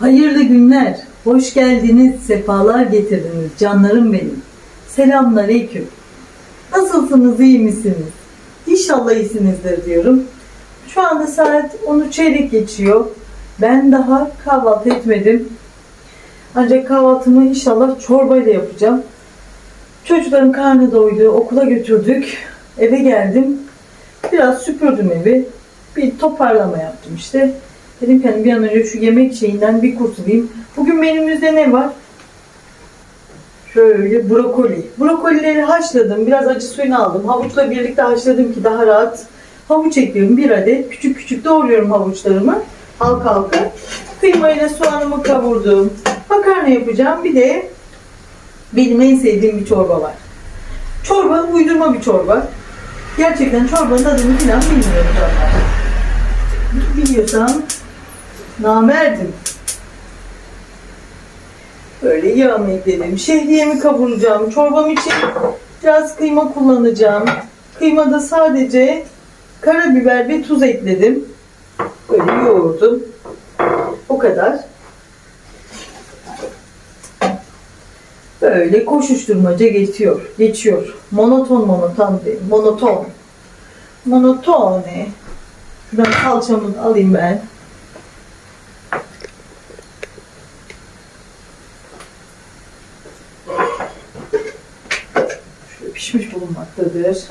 Hayırlı günler, hoş geldiniz, sefalar getirdiniz canlarım benim. Selamünaleyküm. Nasılsınız, iyi misiniz? İnşallah iyisinizdir diyorum. Şu anda saat 10'u çeyrek geçiyor. Ben daha kahvaltı etmedim. Ancak kahvaltımı inşallah çorbayla yapacağım. Çocukların karnı doydu, okula götürdük. Eve geldim. Biraz süpürdüm evi. Bir toparlama yaptım işte. Dedim ki hani bir an önce şu yemek şeyinden bir kurtulayım. Bugün menümüzde ne var? Şöyle brokoli. Brokolileri haşladım. Biraz acı suyunu aldım. Havuçla birlikte haşladım ki daha rahat. Havuç ekliyorum bir adet. Küçük küçük doğruyorum havuçlarımı. Halka halka. Kıymayla soğanımı kavurdum. Makarna yapacağım. Bir de benim en sevdiğim bir çorba var. Çorba uydurma bir çorba. Gerçekten çorbanın adını falan bilmiyorum zaten. Biliyorsam namerdim. Böyle yağımı ekledim. Şehriyemi kavuracağım. Çorbam için biraz kıyma kullanacağım. Kıymada sadece karabiber ve tuz ekledim. Böyle yoğurdum. O kadar. Böyle koşuşturmaca geçiyor. Geçiyor. Monoton monoton değil. Monoton. Monotone. Şuradan salçamı alayım ben. Şöyle pişmiş bulunmaktadır.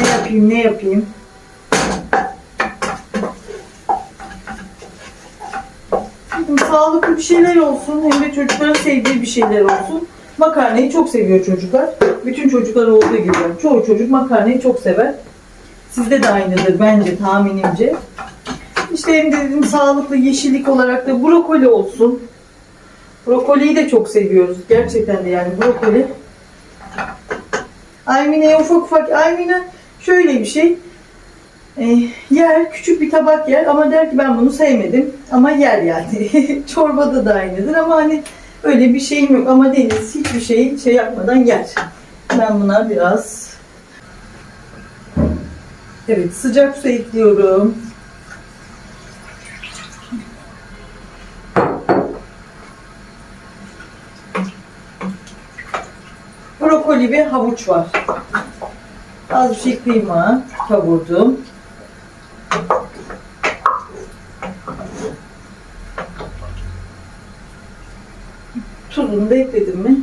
Ne yapayım, ne yapayım? Sağlıklı bir şeyler olsun hem de çocukların sevdiği bir şeyler olsun. Makarnayı çok seviyor çocuklar. Bütün çocuklar olduğu gibi. Çoğu çocuk makarnayı çok sever. Sizde de aynıdır bence tahminimce. İşte hem de dedim sağlıklı yeşillik olarak da brokoli olsun. Brokoliyi de çok seviyoruz. Gerçekten de yani brokoli. Aymine'ye ufak ufak Aymine şöyle bir şey. E, yer, küçük bir tabak yer ama der ki ben bunu sevmedim ama yer yani. Çorbada da aynıdır ama hani öyle bir şeyim yok ama Deniz hiçbir şey şey yapmadan yer. Ben buna biraz Evet sıcak su ekliyorum. Brokoli ve havuç var. Az bir şey kıyma kavurdum. Tuzunu da ekledim mi?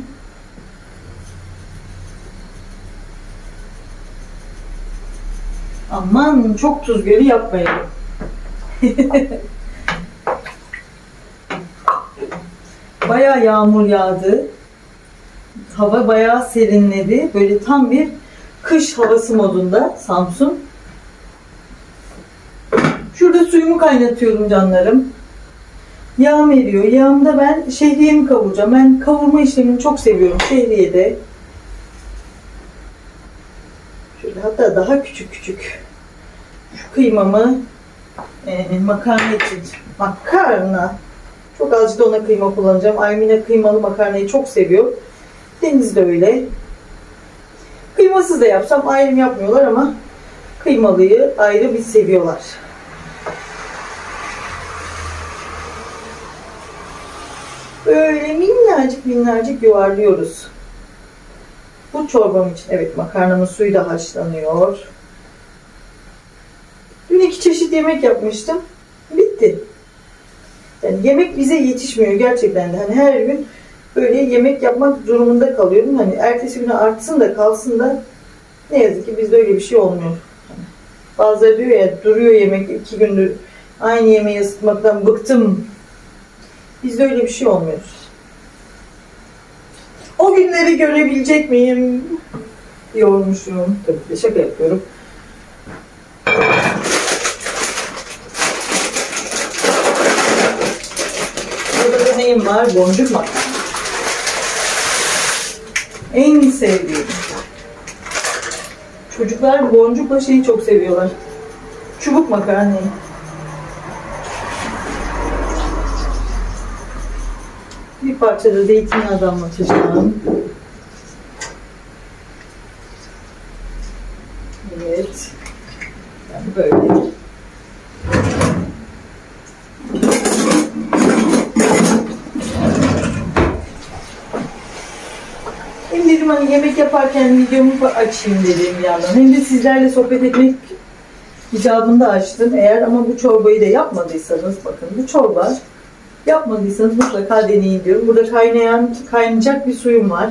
Aman çok tuz gölü yapmayalım. Bayağı yağmur yağdı. Hava bayağı serinledi. Böyle tam bir kış havası modunda Samsun. Şurada suyumu kaynatıyorum canlarım. Yağım eriyor. Yağımda ben şehriyemi kavuracağım. Ben kavurma işlemini çok seviyorum şehriyede. Şöyle hatta daha küçük küçük. Şu kıymamı e, makarna için. Makarna. Çok azıcık ona kıyma kullanacağım. Aymine kıymalı makarnayı çok seviyor. Deniz de öyle. Kıymasız da yapsam ayrım yapmıyorlar ama kıymalıyı ayrı bir seviyorlar. Böyle minnacık minnacık yuvarlıyoruz. Bu çorbam için evet makarnamın suyu da haşlanıyor. Dün iki çeşit yemek yapmıştım. Bitti. Yani yemek bize yetişmiyor gerçekten de. Hani her gün böyle yemek yapmak durumunda kalıyorum. Hani ertesi güne artsın da kalsın da ne yazık ki bizde öyle bir şey olmuyor. Hani Bazıları diyor ya duruyor yemek iki gündür aynı yemeği ısıtmaktan bıktım. Bizde öyle bir şey olmuyor. O günleri görebilecek miyim? Yormuşum. Tabii ki şaka yapıyorum. Burada da neyim var? Boncuk makarna. En sevdiğim. Çocuklar boncukla şeyi çok seviyorlar. Çubuk makarnayı. Bir parça da zeytinyağı damlatacağım. Evet. Yani böyle. Hem dedim hani yemek yaparken videomu açayım dedim yandan. Hem de sizlerle sohbet etmek icabında açtım. Eğer ama bu çorbayı da yapmadıysanız bakın bu çorba yapmadıysanız mutlaka deneyin diyorum. Burada kaynayan, kaynayacak bir suyum var.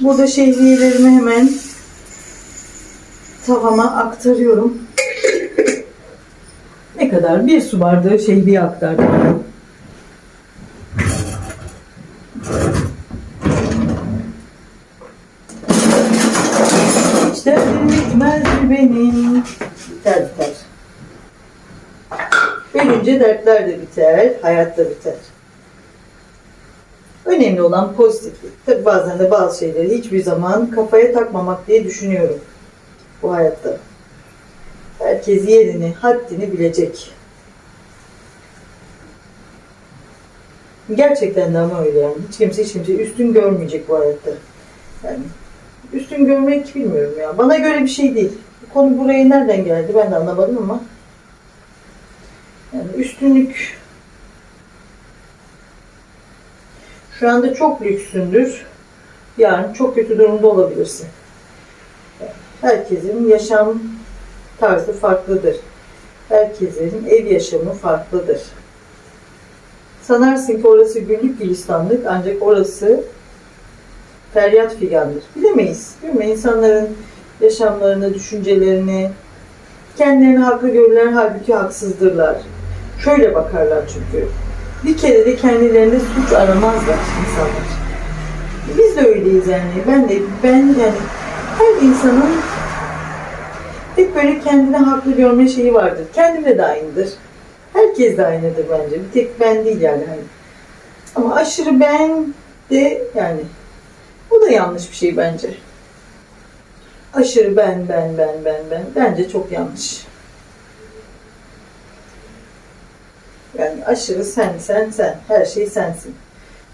Burada şehriyelerimi hemen tavama aktarıyorum. Ne kadar? Bir su bardağı şehriye aktardım. Derdim bitmez benim? Biter biter. Ölünce dertler de biter, hayat da biter. Önemli olan pozitiflik. Tabi bazen de bazı şeyleri hiçbir zaman kafaya takmamak diye düşünüyorum bu hayatta. Herkes yerini, haddini bilecek. Gerçekten de ama öyle yani. Hiç kimse hiç kimse üstün görmeyecek bu hayatta. Yani üstün görmek bilmiyorum ya. Bana göre bir şey değil. Konu buraya nereden geldi ben de anlamadım ama üstünlük şu anda çok lüksündür. Yarın çok kötü durumda olabilirsin. Herkesin yaşam tarzı farklıdır. Herkesin ev yaşamı farklıdır. Sanarsın ki orası güllük gülistanlık ancak orası feryat figandır. Bilemeyiz. Değil mi? İnsanların yaşamlarını, düşüncelerini kendilerini haklı görürler halbuki haksızdırlar. Şöyle bakarlar çünkü. Bir kere de kendilerinde suç aramazlar insanlar. Biz de öyleyiz yani. Ben de ben yani her insanın hep böyle kendine haklı görme şeyi vardır. Kendimde de aynıdır. Herkes de aynıdır bence. Bir tek ben değil yani. Hani. Ama aşırı ben de yani bu da yanlış bir şey bence. Aşırı ben ben ben ben ben bence çok yanlış. Yani aşırı sen sen sen her şey sensin.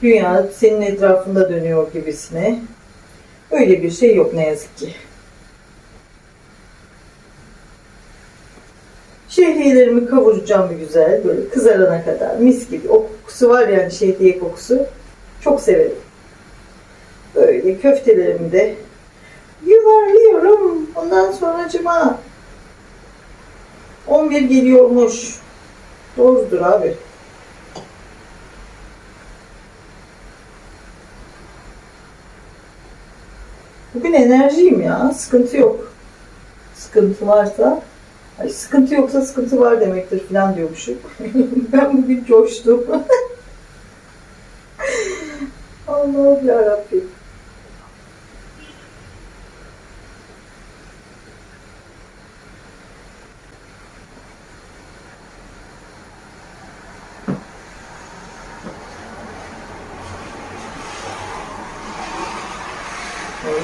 Dünya senin etrafında dönüyor gibisine. Öyle bir şey yok ne yazık ki. Şehriyelerimi kavuracağım bir güzel böyle kızarana kadar mis gibi. O kokusu var yani şehriye kokusu. Çok severim. Böyle köftelerimi de yuvarlıyorum. Ondan sonra cıma 11 geliyormuş. Doğrudur abi. Bugün enerjiyim ya. Sıkıntı yok. Sıkıntı varsa ay sıkıntı yoksa sıkıntı var demektir falan diyormuşum. ben bugün coştum. Allah'ım yarabbim.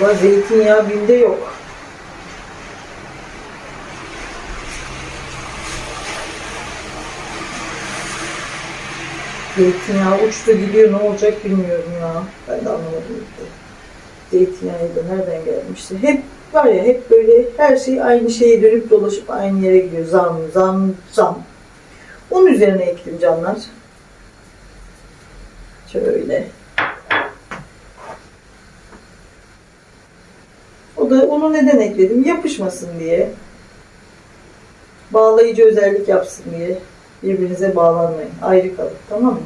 Valla zeytinyağı binde yok. Zeytinyağı uçtu gidiyor ne olacak bilmiyorum ya. Ben de anlamadım. Zeytinyağı da nereden gelmişti? Hep var ya hep böyle her şey aynı şeye dönüp dolaşıp aynı yere gidiyor. Zam zam zam. Onun üzerine ektim canlar. Şöyle. O da onu neden ekledim? Yapışmasın diye. Bağlayıcı özellik yapsın diye. Birbirinize bağlanmayın. Ayrı kalın. Tamam mı?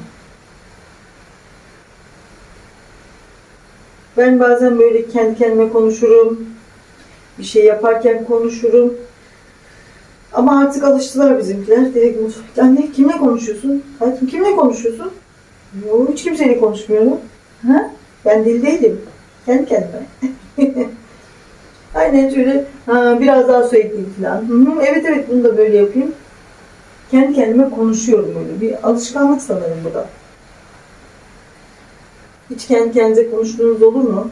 Ben bazen böyle kendi kendime konuşurum. Bir şey yaparken konuşurum. Ama artık alıştılar bizimkiler. Direkt mutfakta. Anne kimle konuşuyorsun? Hayatım kimle konuşuyorsun? Yok hiç kimseyle konuşmuyorum. Ha? Ben dil değilim. Kendi kendime. Aynen şöyle ha, biraz daha su ekleyeyim falan. Hı hı, evet evet bunu da böyle yapayım. Kendi kendime konuşuyorum böyle. Bir alışkanlık sanırım bu da. Hiç kendi kendinize konuştuğunuz olur mu?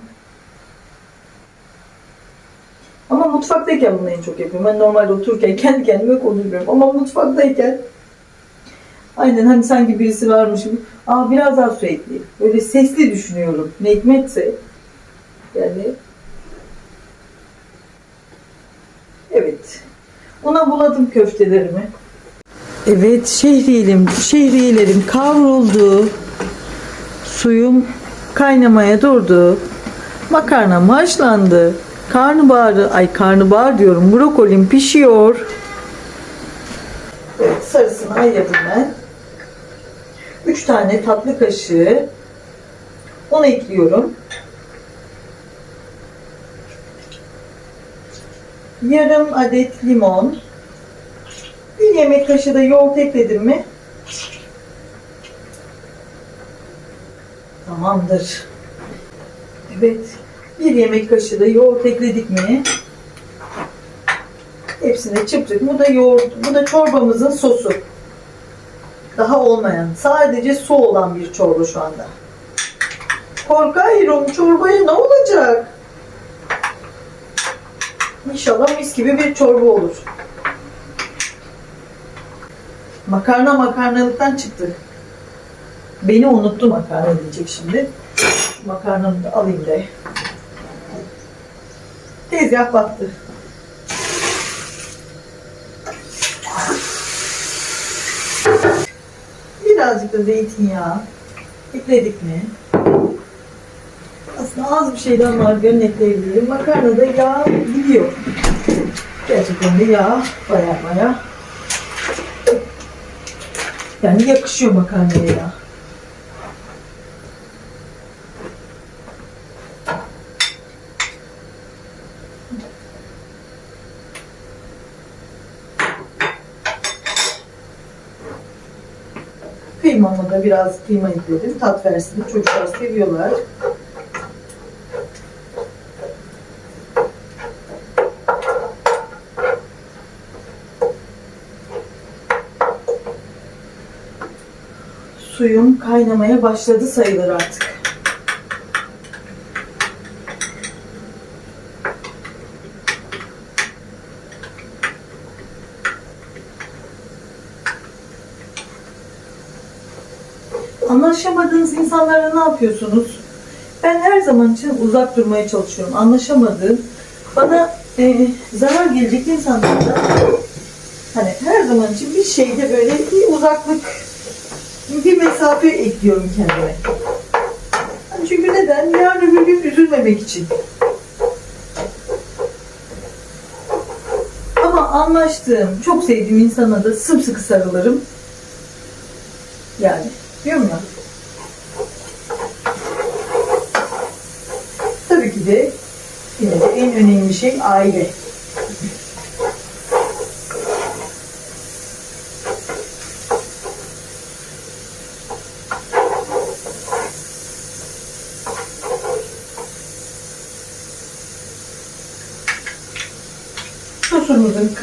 Ama mutfaktayken bunu en çok yapıyorum. Ben normalde otururken kendi kendime konuşuyorum. Ama mutfaktayken Aynen hani sanki birisi varmış gibi. Aa biraz daha su ekleyeyim. Böyle sesli düşünüyorum. Ne hikmetse. Yani Evet. Una buladım köftelerimi. Evet şehriyelerim, şehriyelerim kavruldu. Suyum kaynamaya durdu. Makarnam haşlandı. Karnabaharı, ay karnabahar diyorum. Brokolim pişiyor. Evet sarısını ayırdım ben. 3 tane tatlı kaşığı un ekliyorum. Yarım adet limon. Bir yemek kaşığı da yoğurt ekledim mi? Tamamdır. Evet. Bir yemek kaşığı da yoğurt ekledik mi? Hepsine çıptık. Bu da yoğurt, bu da çorbamızın sosu. Daha olmayan, sadece su olan bir çorba şu anda. Korkuyorum çorbaya ne olacak? İnşallah mis gibi bir çorba olur. Makarna makarnalıktan çıktı. Beni unuttu makarna diyecek şimdi. Makarnamı da alayım da. Tezgah battı. Birazcık da zeytinyağı ekledik mi? Aslında az bir şeyden gönül ekleyebilirim. Makarnada yağ gidiyor. Gerçekten de yağ baya baya. Yani yakışıyor makarnaya yağ. Kıymama da biraz kıyma ekledim. Tat versin. Çocuklar seviyorlar. Suyum kaynamaya başladı sayılır artık. Anlaşamadığınız insanlarla ne yapıyorsunuz? Ben her zaman için uzak durmaya çalışıyorum. Anlaşamadığım, bana e, zarar gelecek insanlarla hani her zaman için bir şeyde böyle bir uzaklık, bir mesafe ekliyorum kendime. Çünkü neden? Yarın öbür gün üzülmemek için. Ama anlaştığım, çok sevdiğim insana da sımsıkı sarılırım. Yani diyorum ya. Tabii ki de yine de en önemli şey aile.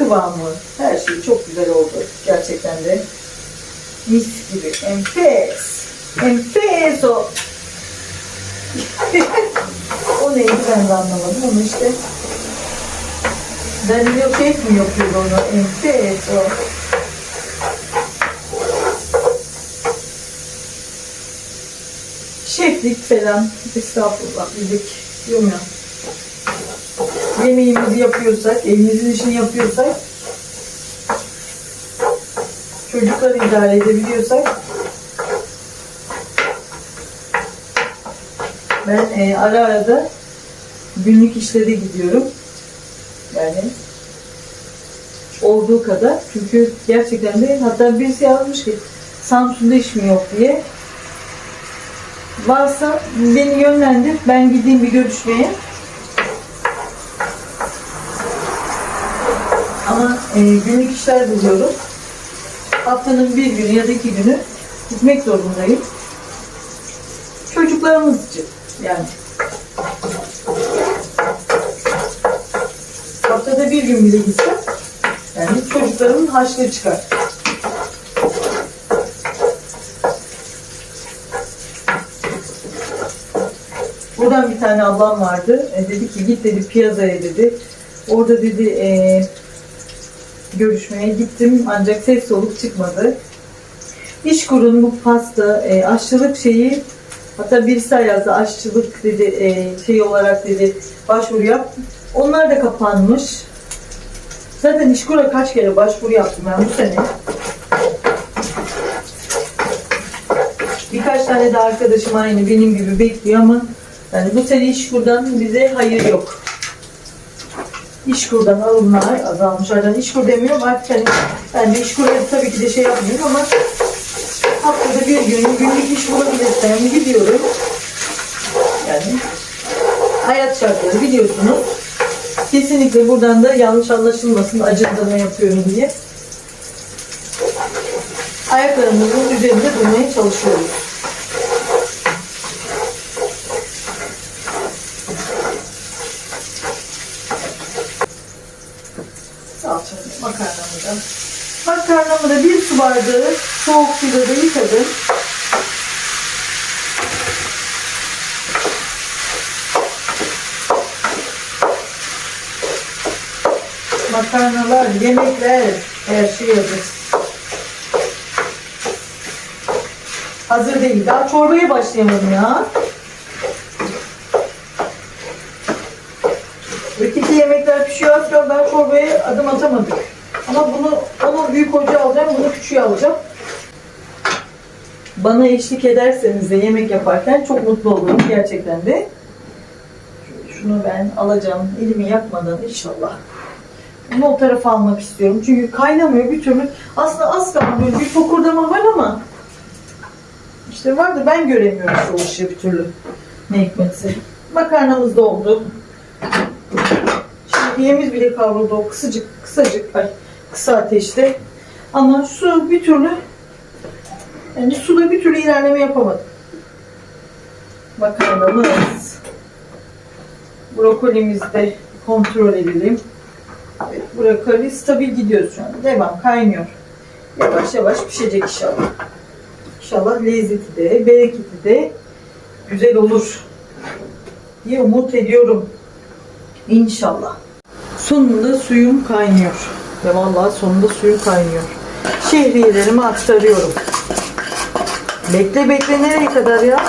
Kıvamı, her şey çok güzel oldu. Gerçekten de mis gibi. Enfes. Enfes o. o neydi ben de anlamadım. Onu işte Danilo Şef mi yapıyordu onu? Enfes o. Şeflik falan. Estağfurullah. Bildik. Diyorum ya. Yemeğimizi yapıyorsak, evimizin işini yapıyorsak çocukları idare edebiliyorsak ben e, ara ara da günlük işlere gidiyorum. Yani olduğu kadar. Çünkü gerçekten de hatta birisi yazmış ki Samsun'da iş mi yok diye. Varsa beni yönlendir. Ben gideyim bir görüşmeye. Ama e, günlük işler buluyorum. Haftanın bir günü ya da iki günü gitmek zorundayım. Çocuklarımız için yani. Haftada bir gün bile gitsem yani çocuklarımın harçlığı çıkar. Buradan bir tane ablam vardı. E, dedi ki git dedi piyazaya dedi. Orada dedi e, görüşmeye gittim ancak ses soluk çıkmadı. İşkur'un bu pasta e, aşçılık şeyi hatta birisi yazdı aşçılık dedi e, şey olarak dedi başvuru yap. Onlar da kapanmış. Zaten İşkur'a kaç kere başvuru yaptım ben bu sene. Birkaç tane de arkadaşım aynı benim gibi bekliyor ama yani bu sene İşkur'dan bize hayır yok. İşkur'dan alımlar azalmışlardan İşkur demiyorum artık hani ben de İşkur'a tabii ki de şey yapmıyorum ama haftada bir gün günlük iş bulabilirsem gidiyorum. Yani hayat şartları biliyorsunuz. Kesinlikle buradan da yanlış anlaşılmasın acındırma yapıyorum diye. Ayaklarımızın üzerinde durmaya çalışıyoruz. Salçamı, makarnamı da. Makarnamı da bir su bardağı soğuk suyla da yıkadım. Makarnalar, yemekler, her şey hazır. Hazır değil. Daha çorbaya başlayamadım ya. Öteki yemekler pişiyor azken ben çorbaya adım atamadık. Ama bunu onu büyük ocağa alacağım, bunu küçüğe alacağım. Bana eşlik ederseniz de yemek yaparken çok mutlu olurum gerçekten de. Şunu ben alacağım elimi yakmadan inşallah. Bunu o tarafa almak istiyorum. Çünkü kaynamıyor bir türlü. Aslında az kaldı böyle bir fokurdama var ama işte var da ben göremiyorum şu ışığı bir türlü. Ne hikmetse. Makarnamız da oldu. Şehriyemiz bile kavruldu o kısacık kısacık ay, kısa ateşte. Ama su bir türlü yani suda bir türlü ilerleme yapamadım. Makarnamız. Brokolimizi de kontrol edelim. Evet, brokoli stabil gidiyor şu an. Devam kaynıyor. Yavaş yavaş pişecek inşallah. İnşallah lezzeti de, bereketi de güzel olur diye umut ediyorum. İnşallah. Sonunda suyum kaynıyor. Ve vallahi sonunda suyum kaynıyor. Şehriyelerimi aktarıyorum. Bekle bekle nereye kadar ya?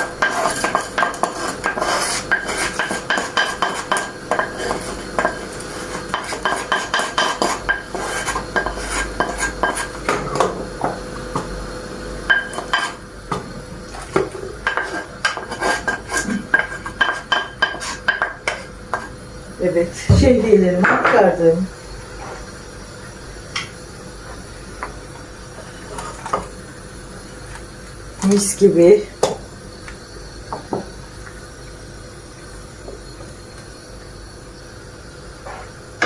Evet, şehriyelerimi aktardım. Mis gibi.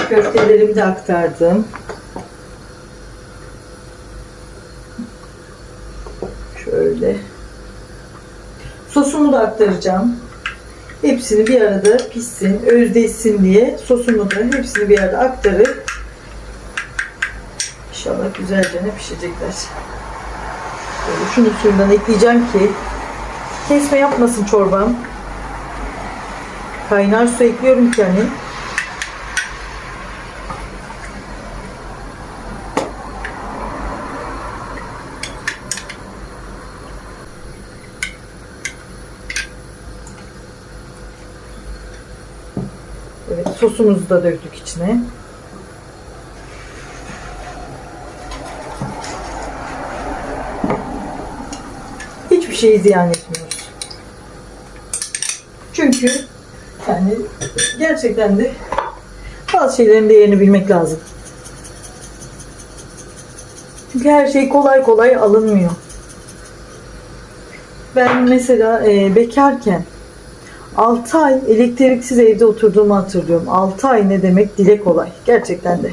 Köftelerimi de aktardım. Şöyle. Sosumu da aktaracağım. Hepsini bir arada pişsin, özdeşsin diye sosumu da hepsini bir arada aktarıp inşallah güzelce ne pişecekler. Böyle şunu suyundan ekleyeceğim ki kesme yapmasın çorbam. Kaynar su ekliyorum ki hani. Evet, sosumuzu da döktük içine. Hiçbir şeyi ziyan etmiyoruz. Çünkü yani gerçekten de bazı şeylerin değerini bilmek lazım. Çünkü her şey kolay kolay alınmıyor. Ben mesela e, bekarken 6 ay elektriksiz evde oturduğumu hatırlıyorum. 6 ay ne demek dile kolay. Gerçekten de.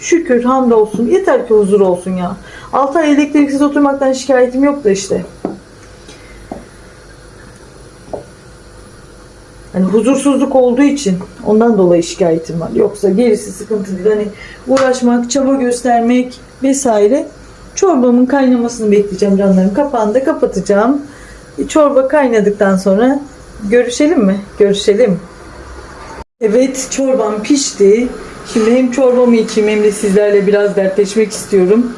Şükür hamdolsun. Yeter ki huzur olsun ya. 6 ay elektriksiz oturmaktan şikayetim yok da işte. Hani huzursuzluk olduğu için ondan dolayı şikayetim var. Yoksa gerisi sıkıntı değil. Hani uğraşmak, çaba göstermek vesaire. Çorbamın kaynamasını bekleyeceğim canlarım. Kapağını da kapatacağım. Çorba kaynadıktan sonra Görüşelim mi? Görüşelim. Evet çorbam pişti. Şimdi hem çorbamı içeyim hem de sizlerle biraz dertleşmek istiyorum.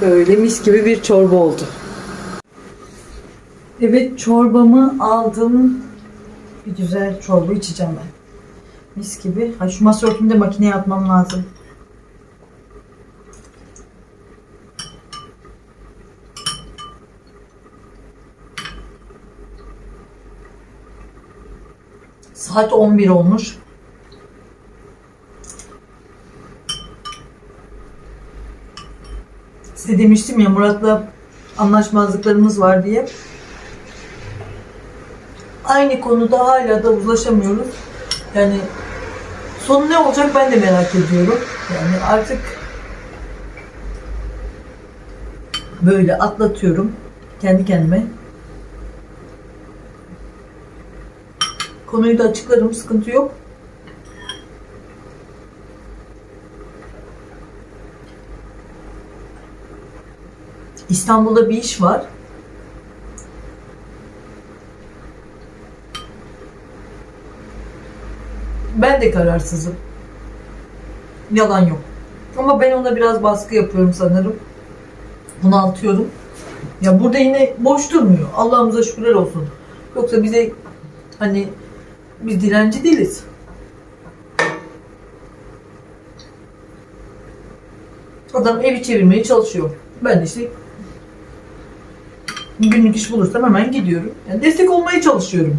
Böyle mis gibi bir çorba oldu. Evet çorbamı aldım. Bir güzel çorba içeceğim ben. Mis gibi. Ha, şu masa örtümü de makineye atmam lazım. Saat 11 olmuş. Size demiştim ya Murat'la anlaşmazlıklarımız var diye. Aynı konuda hala da uzlaşamıyoruz. Yani sonu ne olacak ben de merak ediyorum. Yani artık böyle atlatıyorum kendi kendime. Konuyu da açıklarım, sıkıntı yok. İstanbul'da bir iş var. Ben de kararsızım. Yalan yok. Ama ben ona biraz baskı yapıyorum sanırım. Bunaltıyorum. Ya burada yine boş durmuyor. Allah'ımıza şükürler olsun. Yoksa bize hani biz dilenci değiliz. Adam evi çevirmeye çalışıyor. Ben de işte günlük iş bulursam hemen gidiyorum. Yani destek olmaya çalışıyorum.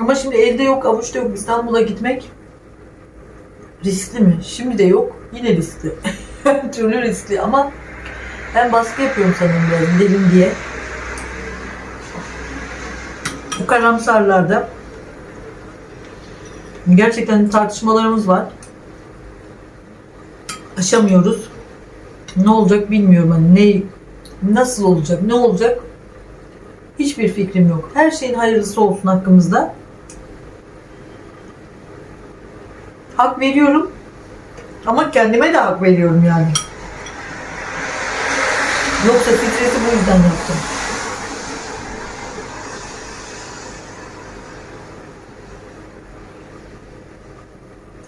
Ama şimdi elde yok, avuçta yok. İstanbul'a gitmek riskli mi? Şimdi de yok. Yine riskli. Türlü riskli ama ben baskı yapıyorum sanırım biraz gidelim diye. Bu karamsarlarda gerçekten tartışmalarımız var. Aşamıyoruz. Ne olacak bilmiyorum. Hani ne nasıl olacak, ne olacak hiçbir fikrim yok. Her şeyin hayırlısı olsun hakkımızda. Hak veriyorum. Ama kendime de hak veriyorum yani. Yoksa stresi bu yüzden yaptım.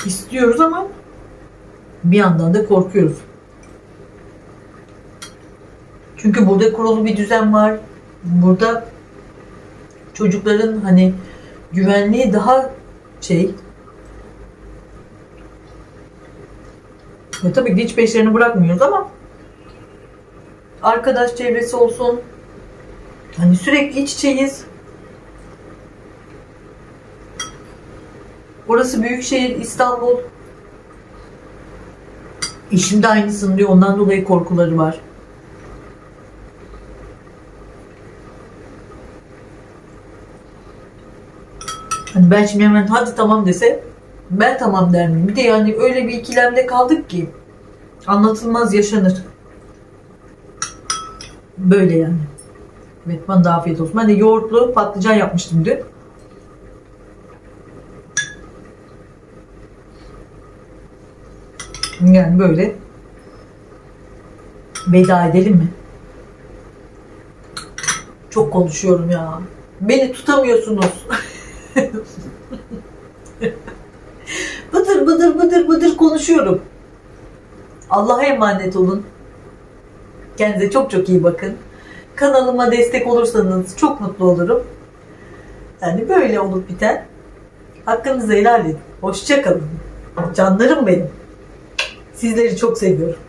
İstiyoruz ama bir yandan da korkuyoruz. Çünkü burada kurulu bir düzen var. Burada çocukların hani güvenliği daha şey ya tabii ki hiç peşlerini bırakmıyoruz ama arkadaş çevresi olsun hani sürekli iç içeyiz. Orası büyük şehir İstanbul. Eşim de aynısını diyor. Ondan dolayı korkuları var. Hani ben şimdi hemen hadi tamam dese ben tamam der miyim? Bir de yani öyle bir ikilemde kaldık ki anlatılmaz yaşanır. Böyle yani. Evet bana da afiyet olsun. Ben de yoğurtlu patlıcan yapmıştım dün. Yani böyle veda edelim mi? Çok konuşuyorum ya. Beni tutamıyorsunuz. bıdır bıdır bıdır konuşuyorum. Allah'a emanet olun. Kendinize çok çok iyi bakın. Kanalıma destek olursanız çok mutlu olurum. Yani böyle olup biten. Hakkınızı helal edin. Hoşçakalın. Canlarım benim. Sizleri çok seviyorum.